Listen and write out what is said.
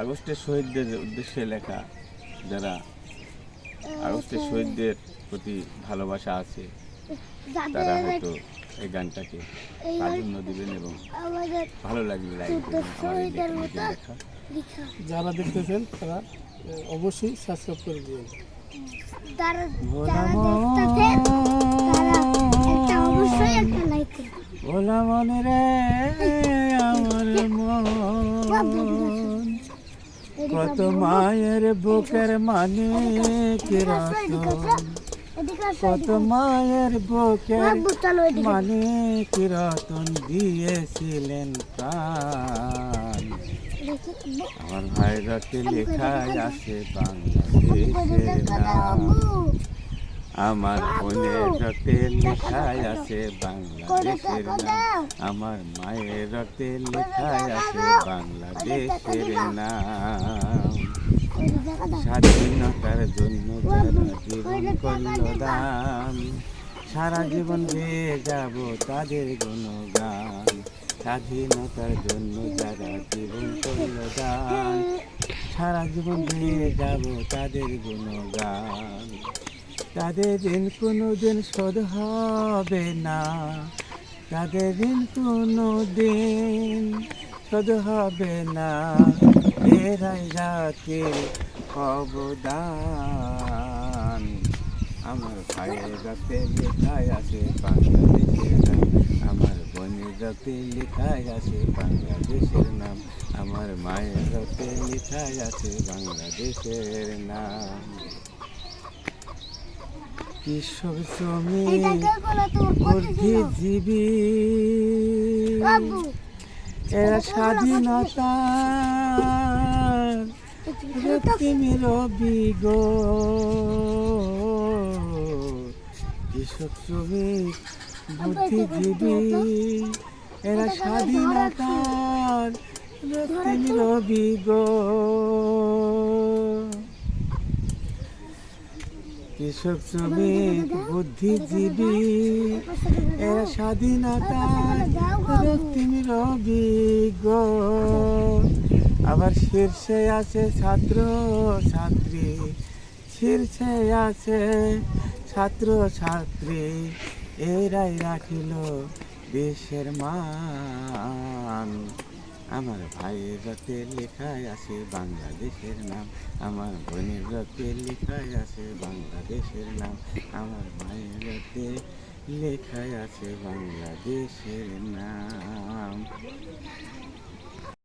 আগস্টের শহীদদের উদ্দেশ্যে লেখা যারা আগস্টের শহীদদের প্রতি ভালোবাসা আছে তারা হয়তো এই গানটাকে প্রাধান্য দিবেন এবং ভালো লাগবে যারা দেখতেছেন তারা অবশ্যই সাবস্ক্রাইব করে দিবেন। যারা যারা দেখতেছেন তারা একটা অবশ্যই একটা লাইক করবেন। ভোলা মনে রে আমার মন। কত মায়ের বুকের মানে কিরতন কত মায়ের বুকের মানে কিরতন দিয়েছিলেন প্রাণ। আমার ভাইরা কে লেখায় আছে বাংলাদেশের নাম? আমার বোনের রক্তে লেখায় আছে বাংলাদেশের নাম। আমার মায়ের রক্তে লেখায় আছে বাংলাদেশের নাম। স্বাধীনতার জন্য যারা জীবন করল দাম সারা জীবন গেয়ে যাব তাদের গুণগান। স্বাধীনতার জন্য যারা জীবন করল দান। সারা জীবন গেয়ে যাব তাদের গুণগান। তাদের ঋণ কোনো দিন শোধ হবে না। তাদের ঋণ কোনো দিন শোধ হবে না। এরাই জাতির অবদান। আমার ভাইয়ের রাতে লেখায় আছে বাংলাদেশের নাম। আমার বোনের রাতে লেখায় আছে বাংলাদেশের নাম। আমার মায়ের রাতে লেখায় আছে বাংলাদেশের নাম। কৃষক শ্রমিক বুদ্ধিজীবী। এরা স্বাধীনতা রক্তিমের অভিগ কৃষক শ্রমিক বুদ্ধিজীবী। এরা স্বাধীনতার রক্তিমের অভিগ কৃষক শ্রমিক বুদ্ধিজীবী, এরা স্বাধীনতার রক্তিমের অভিজ্ঞ আবার শীর্ষে আছে ছাত্র ছাত্রী, শীর্ষে আছে ছাত্র ছাত্রী, এরাই রাখিল দেশের মান। আমার ভাইয়ের রক্তে লেখায় আছে বাংলাদেশের নাম। আমার বোনের রক্তে লেখায় আছে বাংলাদেশের নাম। আমার ভাইয়ের রক্তে লেখায় আছে বাংলাদেশের নাম।